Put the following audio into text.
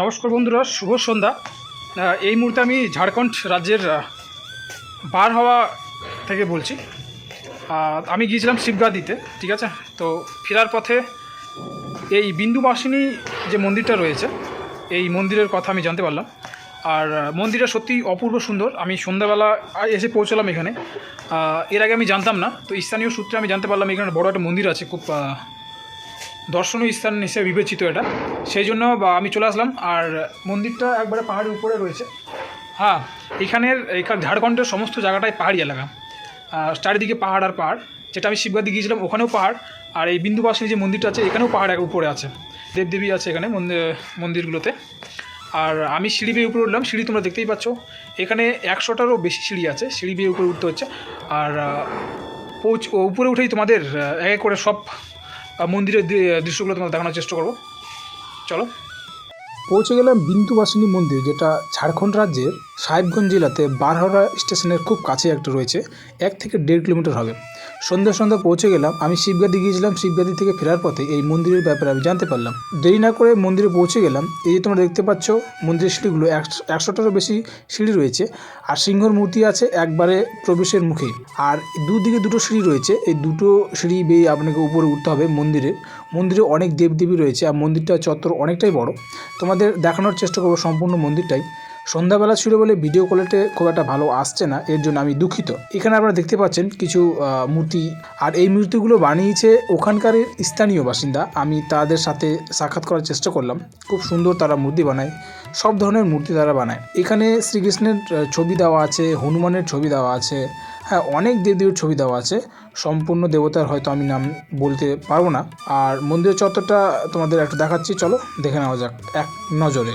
নমস্কার বন্ধুরা, শুভ সন্ধ্যা। এই মুহূর্তে আমি ঝাড়খণ্ড রাজ্যের বার হওয়া থেকে বলছি। আমি গিয়েছিলাম শিবগাদিতে ঠিক আছে? তো ফেরার পথে এই বিন্দুবাসিনী যে মন্দিরটা রয়েছে, এই মন্দিরের কথা আমি জানতে পারলাম। আর মন্দিরটা সত্যি অপূর্ব সুন্দর। আমি সন্ধ্যাবেলা এসে পৌঁছলাম এখানে। এর আগে আমি জানতাম না, তো স্থানীয় সূত্রে আমি জানতে পারলাম এখানে বড় একটা মন্দির আছে, খুব দর্শনীয় স্থান হিসেবে বিবেচিত এটা। সেই জন্য আমি চলে আসলাম। আর মন্দিরটা একবারে পাহাড়ের উপরে রয়েছে। হ্যাঁ এখানের এখানে ঝাড়খণ্ডের সমস্ত জায়গাটাই পাহাড়ি এলাকা। চারিদিকে পাহাড় আর পাহাড়। যেটা আমি শিবগাদি গিয়েছিলাম, ওখানেও পাহাড়। আর এই বিন্দুবাসিনী যে মন্দিরটা আছে, এখানেও পাহাড় উপরে আছে। দেবদেবী আছে এখানে মন্দির মন্দিরগুলোতে। আর আমি সিঁড়ি বেয়ে উপরে উঠলাম। সিঁড়ি তোমরা দেখতেই পাচ্ছ। এখানে একশোটারও বেশি সিঁড়ি আছে। সিঁড়ি বেয়ে উপরে উঠতে হচ্ছে। আর পৌঁছ উপরে উঠেই তোমাদের এক করে সব মন্দিরের দৃশ্যগুলো তোমাদের দেখানোর চেষ্টা করব। চলো। পৌঁছে গেলাম বিন্দুবাসিনী মন্দির, যেটা ঝাড়খণ্ড রাজ্যের সাহেবগঞ্জ জেলাতে বারহারা স্টেশনের খুব কাছে একটা রয়েছে, এক থেকে দেড় কিলোমিটার হবে। সন্ধ্যা সন্ধ্যা পৌঁছে গেলাম, আমি শিবগাদি গিয়েছিলাম, শিবগাদি থেকে ফেরার পথে এই মন্দিরের ব্যাপারে আমি জানতে পারলাম। দেরি না করে মন্দিরে পৌঁছে গেলাম, এই যে তোমরা দেখতে পাচ্ছ, মন্দিরের সিঁড়িগুলো একশো একশোটারও বেশি সিঁড়ি রয়েছে, আর সিংহর মূর্তি আছে একবারে প্রবেশের মুখে। আর দুদিকে দুটো সিঁড়ি রয়েছে, এই দুটো সিঁড়ি বেয়ে আপনাকে উপরে উঠতে হবে মন্দিরে। মন্দিরে অনেক দেবদেবী রয়েছে, আর মন্দিরটা চত্বর অনেকটাই বড়। তোমাদের দেখানোর চেষ্টা করব সম্পূর্ণ মন্দিরটাই। সন্ধ্যাবেলা ছিল বলে ভিডিও কোয়ালিটি খুব একটা ভালো আসছে না, এর জন্য আমি দুঃখিত। এখানে আপনারা দেখতে পাচ্ছেন কিছু মূর্তি। আর এই মূর্তিগুলো বানিয়েছে ওখানকার স্থানীয় বাসিন্দা। আমি তাদের সাথে সাক্ষাৎ করার চেষ্টা করলাম। খুব সুন্দর তারা মূর্তি বানায়। সব ধরনের মূর্তি তারা বানায়। এখানে শ্রীকৃষ্ণের ছবি দেওয়া আছে, হনুমানের ছবি দেওয়া আছে। হ্যাঁ অনেক দেবদেবীর ছবি দেওয়া আছে। সম্পূর্ণ দেবতার হয়তো আমি নাম বলতে পারব না। আর মন্দিরের চত্বরটা তোমাদের একটু দেখাচ্ছি। চলো, দেখে নেওয়া যাক। এক নজরে।